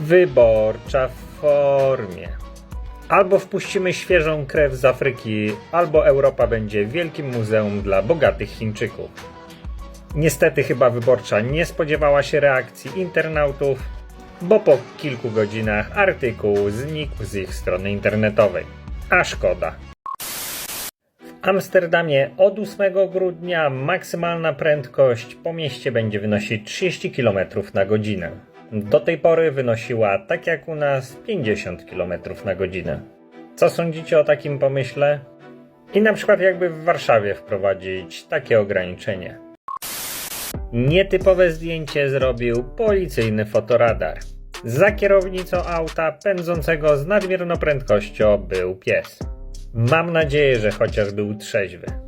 Wyborcza w formie. Albo wpuścimy świeżą krew z Afryki, albo Europa będzie wielkim muzeum dla bogatych Chińczyków. Niestety chyba wyborcza nie spodziewała się reakcji internautów, bo po kilku godzinach artykuł znikł z ich strony internetowej. A szkoda. W Amsterdamie od 8 grudnia maksymalna prędkość po mieście będzie wynosić 30 km na godzinę. Do tej pory wynosiła, tak jak u nas, 50 km na godzinę. Co sądzicie o takim pomyśle? I na przykład jakby w Warszawie wprowadzić takie ograniczenie. Nietypowe zdjęcie zrobił policyjny fotoradar. Za kierownicą auta pędzącego z nadmierną prędkością był pies. Mam nadzieję, że chociaż był trzeźwy.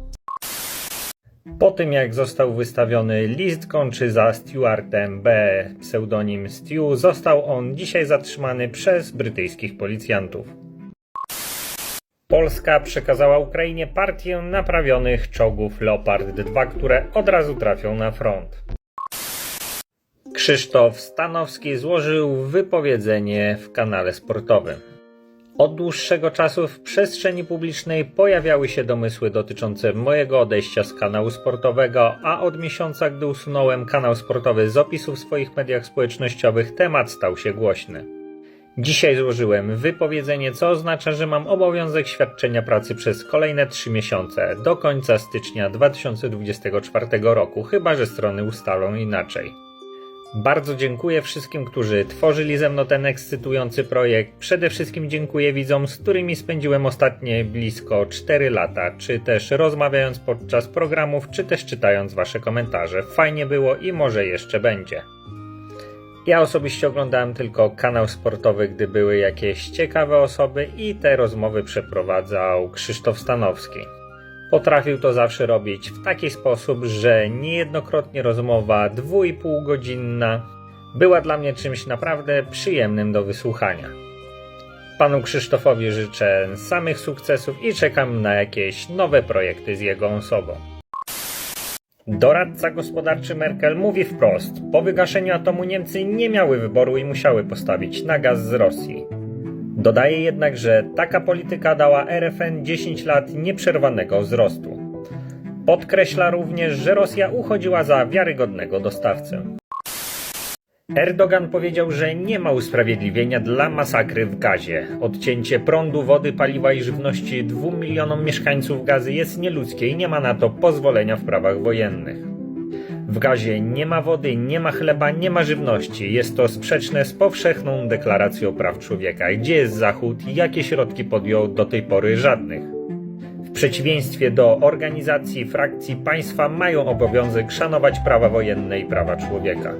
Po tym jak został wystawiony list kończy za Stewartem B, pseudonim Stew, został on dzisiaj zatrzymany przez brytyjskich policjantów. Polska przekazała Ukrainie partię naprawionych czołgów Leopard 2, które od razu trafią na front. Krzysztof Stanowski złożył wypowiedzenie w kanale sportowym. Od dłuższego czasu w przestrzeni publicznej pojawiały się domysły dotyczące mojego odejścia z kanału sportowego, a od miesiąca, gdy usunąłem kanał sportowy z opisu w swoich mediach społecznościowych, temat stał się głośny. Dzisiaj złożyłem wypowiedzenie, co oznacza, że mam obowiązek świadczenia pracy przez kolejne 3 miesiące, do końca stycznia 2024 roku, chyba że strony ustalą inaczej. Bardzo dziękuję wszystkim, którzy tworzyli ze mną ten ekscytujący projekt. Przede wszystkim dziękuję widzom, z którymi spędziłem ostatnie blisko 4 lata, czy też rozmawiając podczas programów, czy też czytając wasze komentarze. Fajnie było i może jeszcze będzie. Ja osobiście oglądałem tylko kanał sportowy, gdy były jakieś ciekawe osoby i te rozmowy przeprowadzał Krzysztof Stanowski. Potrafił to zawsze robić w taki sposób, że niejednokrotnie rozmowa dwójpółgodzinna była dla mnie czymś naprawdę przyjemnym do wysłuchania. Panu Krzysztofowi życzę samych sukcesów i czekam na jakieś nowe projekty z jego osobą. Doradca gospodarczy Merkel mówi wprost: Po wygaszeniu atomu Niemcy nie miały wyboru i musiały postawić na gaz z Rosji. Dodaje jednak, że taka polityka dała RFN 10 lat nieprzerwanego wzrostu. Podkreśla również, że Rosja uchodziła za wiarygodnego dostawcę. Erdogan powiedział, że nie ma usprawiedliwienia dla masakry w Gazie. Odcięcie prądu, wody, paliwa i żywności dwóm milionom mieszkańców Gazy jest nieludzkie i nie ma na to pozwolenia w prawach wojennych. W Gazie nie ma wody, nie ma chleba, nie ma żywności. Jest to sprzeczne z powszechną deklaracją praw człowieka. Gdzie jest Zachód i jakie środki podjął do tej pory żadnych? W przeciwieństwie do organizacji, frakcji, państwa mają obowiązek szanować prawa wojenne i prawa człowieka.